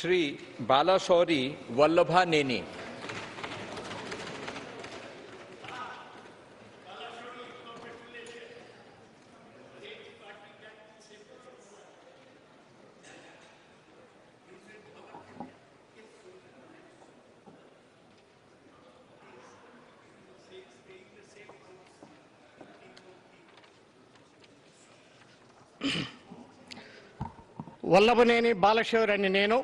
శ్రీ బాలాశౌరి వల్లభానేని వల్లభనేని బాలశౌర్ నేను.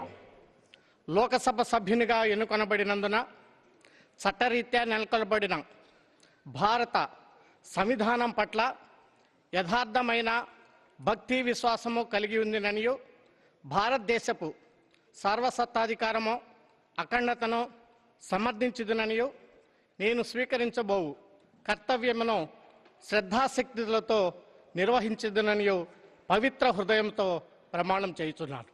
లోకసభ సభ్యునిగా ఎన్నుకొనబడినందున చట్టరీత్యా నెలకొల్పబడిన భారత సంవిధానం పట్ల యథార్థమైన భక్తి విశ్వాసము కలిగి ఉందిననియు భారతదేశపు సార్వసత్తాధికారము అఖండతను సమర్థించుదుననియు నేను స్వీకరించబోవు కర్తవ్యమును శ్రద్ధాశక్తులతో నిర్వహించుదుననియు పవిత్ర హృదయంతో ప్రమాణం చేయుచున్నాను.